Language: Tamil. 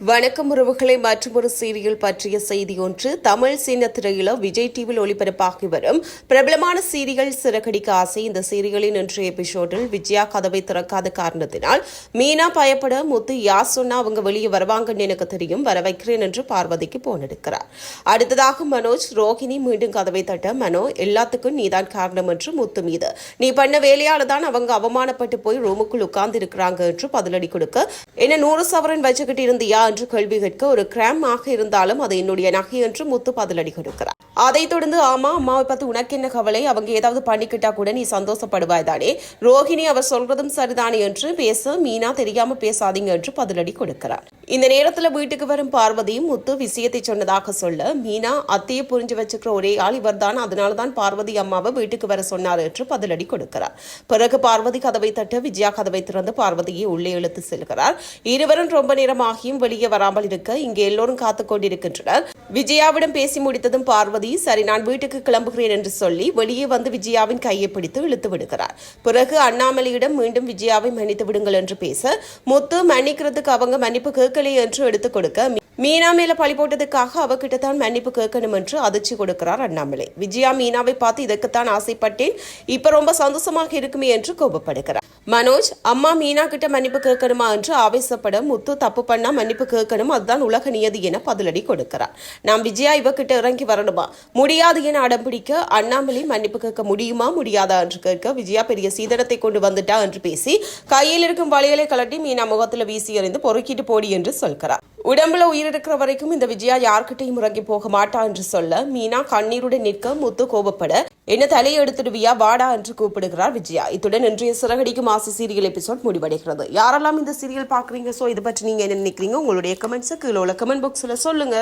வணக்கம் உறவுகளை மற்றொரு சீரியல் பற்றிய செய்தி ஒன்று. தமிழ் சின்ன திரையில விஜய் டிவியில் ஒளிபரப்பாகி வரும். பிரபலமான சீரியல் சிறகடிக்க ஆசை. இந்த சீரியலின் இன்றைய எபிசோடில் விஜயா கதவை திறக்காத காரணத்தினால் மீனா பயப்பட முத்து யார் சொன்னா அவங்க வெளியே வருவாங்கன்னு எனக்கு தெரியும். வர வைக்கிறேன் என்று பார்வதிக்கு போன் எடுக்கிறார். அடுத்ததாக மனோஜ் ரோஹிணி மீண்டும் கதவை தட்ட மனோ எல்லாத்துக்கும் நீதான் காரணம் என்று முத்து மீது. நீ பண்ண வேலையால தான் அவங்க அவமானப்பட்டு போய் ரூமுக்குள் உட்கார்ந்து இருக்கிறாங்க என்று பதிலடி கொடுக்க. என்ன நூறு சவரன் வச்சுக்கிட்டு இருந்தியா? என்று கேள்வி கேட்க ஒரு கிராம் ஆக இருந்தாலும் அது என்னுடைய நகை என்று முத்து பதிலடி கொடுக்கிறார் அதைத் தொடர்ந்து ஆமா அம்மாவை பார்த்து உனக்கு என்ன கவலை? அவங்க ஏதாவது பண்ணிக்கிட்டா கூட நீ சந்தோஷப்படுவாய் தானே ரோஹிணி அவர் சொல்றதும் சரிதானே? என்று பேச மீனா தெரியாம பேசாதீங்க என்று பதிலடி கொடுக்கிறார். இந்த நேரத்துல வீட்டுக்கு வரும் பார்வதியும் முத்து விஷயத்தை சொன்னதாக சொல்ல மீனா அத்தையை புரிஞ்சு வச்சுக்கிற ஒரே ஆள் இவர்தான்? அதனாலதான் பார்வதி அம்மாவை வீட்டுக்கு வர சொன்னார் என்று பதிலடி கொடுக்கிறார். பிறகு பார்வதி கதவை தட்டு விஜயா கதவை திறந்து பார்வதியை உள்ளே இழுத்து செல்கிறார். இருவரும் ரொம்ப நேரமாகியும் வெளியே வராமல் இருக்க இங்கே எல்லோரும் காத்து கொண்டிருக்கின்றனர். விஜயாவிடம் பேசி முடித்ததும் பார்வதி சரி நான் வீட்டுக்கு கிளம்புகிறேன் என்று சொல்லி வெளியே வந்து விஜயாவின் கையை பிடித்து இழுத்து விடுகிறார். பிறகு அண்ணாமலையிடம் மீண்டும் விஜயாவை மன்னித்து விடுங்கள் என்று பேச முத்து மன்னிக்கிறதுக்கு அவங்க மன்னிப்பு கேட்கலையே என்று எடுத்துக் கொடுக்க மீனா மேல பழி போட்டதுக்காக அவகிட்ட தான் மன்னிப்பு கேட்கணும் என்று அதிர்ச்சி கொடுக்கிறார் அண்ணாமலை. விஜயா மீனாவை பார்த்து இதற்குத்தான் ஆசைப்பட்டேன். இப்ப ரொம்ப சந்தோஷமாக இருக்குமே என்று கோபப்படுகிறார். மனோஜ் அம்மா மீனா கிட்ட மன்னிப்பு கேட்கணுமா என்று ஆவேசப்பட முத்து தப்பு பண்ணா மன்னிப்பு கேட்கணும்? அதுதான் உலக நியதி என பதிலடி கொடுக்கிறார். நாம் விஜயா இவகிட்ட இறங்கி வரணுமா? முடியாது என அடம் பிடிக்க அண்ணாமலை மன்னிப்பு கேட்க முடியுமா? முடியாதா என்று கேட்க விஜயா பெரிய சீதனத்தை கொண்டு வந்துட்டா என்று பேசி கையில் இருக்கும் வளையலை கலட்டி மீனா முகத்துல வீசி எறிந்து பொறுக்கிட்டு போடி என்று சொல்கிறார். உடம்புல உயிர் இருக்கிற வரைக்கும் இந்த விஜயா யார்கிட்டையும் முறங்கி போக மாட்டா என்று சொல்ல மீனா கண்ணீருடன் நிற்க முத்து கோபப்பட என்ன தலையை எடுத்துடுவியா? வாடா என்று கூப்பிடுகிறார் விஜயா. இத்துடன் இன்றைய சிறகடிக்கும் ஆசை சீரியல் எபிசோட் முடிவடைகிறது. யாரெல்லாம் இந்த சீரியல் பாக்குறீங்க சோ இதை பற்றி நீங்க என்ன நினைக்கிறீங்க? உங்களுடைய கமெண்ட்ஸை கீழே உள்ள கமெண்ட் பாக்ஸ்ல சொல்லுங்க.